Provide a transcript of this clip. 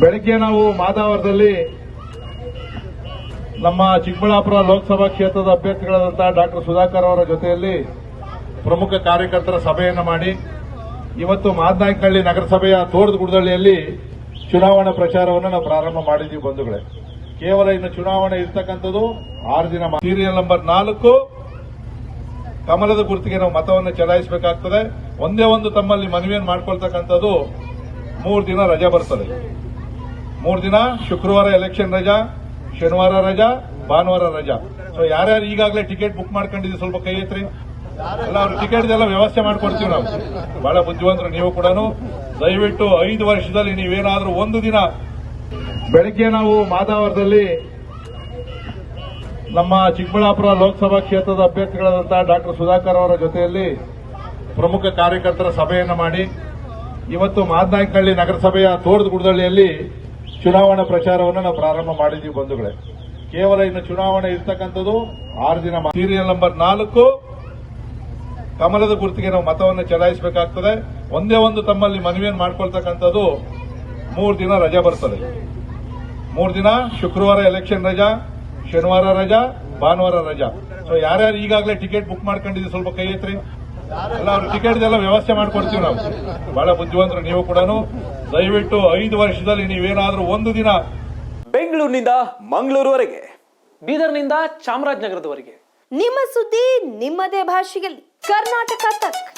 ಬೆಳಗ್ಗೆ ನಾವು ಮಾದಾವರದಲ್ಲಿ ನಮ್ಮ ಚಿಕ್ಕಬಳ್ಳಾಪುರ ಲೋಕಸಭಾ ಕ್ಷೇತ್ರದ ಅಭ್ಯರ್ಥಿಗಳಾದಂತಹ ಡಾಕ್ಟರ್ ಸುಧಾಕರ್ ಅವರ ಜೊತೆಯಲ್ಲಿ ಪ್ರಮುಖ ಕಾರ್ಯಕರ್ತರ ಸಭೆಯನ್ನು ಮಾಡಿ, ಇವತ್ತು ಮಾದನಾಯಕನಹಳ್ಳಿ ನಗರಸಭೆಯ ತೋರದ ಗುಡದಳ್ಳಿಯಲ್ಲಿ ಚುನಾವಣಾ ಪ್ರಚಾರವನ್ನು ನಾವು ಪ್ರಾರಂಭ ಮಾಡಿದ್ದೀವಿ ಬಂಧುಗಳೇ. ಕೇವಲ ಇನ್ನು ಚುನಾವಣೆ ಇರ್ತಕ್ಕಂಥದ್ದು ಆರು ದಿನ ಸೀರಿಯಲ್ ನಂಬರ್ ನಾಲ್ಕು. ಕಮಲದ ಗುರುತಿಗೆ ನಾವು ಮತವನ್ನು ಚಲಾಯಿಸಬೇಕಾಗ್ತದೆ. ಒಂದೇ ಒಂದು ತಮ್ಮಲ್ಲಿ ಮನವಿಯನ್ನು ಮಾಡ್ಕೊಳ್ತಕ್ಕಂಥದ್ದು ಮೂರು ದಿನ ರಜೆ ಬರ್ತದೆ. ಮೂರು ದಿನ ಶುಕ್ರವಾರ ಎಲೆಕ್ಷನ್ ರಜಾ, ಶನಿವಾರ ರಜಾ, ಭಾನುವಾರ ರಜಾ. ಸೊ ಯಾರ್ಯಾರು ಈಗಾಗಲೇ ಟಿಕೆಟ್ ಬುಕ್ ಮಾಡ್ಕೊಂಡಿದ್ದೀವಿ ಸ್ವಲ್ಪ ಕೈ ಐತ್ರಿ ಎಲ್ಲ ಅವ್ರ ಟಿಕೆಟ್ ಎಲ್ಲ ವ್ಯವಸ್ಥೆ ಮಾಡ್ಕೊಡ್ತೀವಿ ನಾವು. ಬಹಳ ಬುದ್ಧಿವಂತರು ನೀವು ಕೂಡ ದಯವಿಟ್ಟು ಐದು ವರ್ಷದಲ್ಲಿ ನೀವೇನಾದ್ರೂ ಒಂದು ದಿನ ಬೆಳಗ್ಗೆ ನಾವು ಮಾದಾವರದಲ್ಲಿ ನಮ್ಮ ಚಿಕ್ಕಬಳ್ಳಾಪುರ ಲೋಕಸಭಾ ಕ್ಷೇತ್ರದ ಅಭ್ಯರ್ಥಿಗಳಾದಂತಹ ಡಾಕ್ಟರ್ ಸುಧಾಕರ್ ಅವರ ಜೊತೆಯಲ್ಲಿ ಪ್ರಮುಖ ಕಾರ್ಯಕರ್ತರ ಸಭೆಯನ್ನು ಮಾಡಿ. ಇವತ್ತು ಮಾದನಾಯಕನಹಳ್ಳಿ ನಗರಸಭೆಯ ತೋರ್ದು ಗುಡದಳ್ಳಿಯಲ್ಲಿ ಚುನಾವಣಾ ಪ್ರಚಾರವನ್ನು ನಾವು ಪ್ರಾರಂಭ ಮಾಡಿದ್ದೀವಿ ಬಂಧುಗಳೇ. ಕೇವಲ ಇನ್ನು ಚುನಾವಣೆ ಇರ್ತಕ್ಕಂಥದ್ದು ಆರು ದಿನ ಸೀರಿಯಲ್ ನಂಬರ್ ನಾಲ್ಕು. ಕಮಲದ ಗುರುತಿಗೆ ನಾವು ಮತವನ್ನು ಚಲಾಯಿಸಬೇಕಾಗ್ತದೆ. ಒಂದೇ ಒಂದು ತಮ್ಮಲ್ಲಿ ಮನವಿಯನ್ನು ಮಾಡ್ಕೊಳ್ತಕ್ಕಂಥದ್ದು ಮೂರು ದಿನ ರಜೆ ಬರ್ತದೆ. ಮೂರು ದಿನ ಶುಕ್ರವಾರ ಎಲೆಕ್ಷನ್ ರಜಾ, ಶನಿವಾರ ರಜಾ, ಭಾನುವಾರ ರಜಾ. ಸೊ ಯಾರ್ಯಾರು ಈಗಾಗಲೇ ಟಿಕೆಟ್ ಬುಕ್ ಮಾಡ್ಕೊಂಡಿದ್ದೀವಿ ಸ್ವಲ್ಪ ಕೈ ಎತ್ರಿ ಎಲ್ಲ ಅವ್ರ ಟಿಕೆಟ್ ಎಲ್ಲ ವ್ಯವಸ್ಥೆ ಮಾಡ್ಕೊಡ್ತೀವಿ ನಾವು. ಬಹಳ ಬುದ್ಧಿವಂತರು ನೀವು ಕೂಡ ದಯವಿಟ್ಟು ಐದು ವರ್ಷದಲ್ಲಿ ನೀವೇನಾದ್ರೂ ಒಂದು ದಿನ ಬೆಂಗಳೂರಿನಿಂದ ಮಂಗಳೂರುವರೆಗೆ ಬೀದರ್ನಿಂದ ಚಾಮರಾಜನಗರದವರೆಗೆ. ನಿಮ್ಮ ಸುದ್ದಿ ನಿಮ್ಮದೇ ಭಾಷೆಯಲ್ಲಿ. ಕರ್ನಾಟಕ ತಕ್.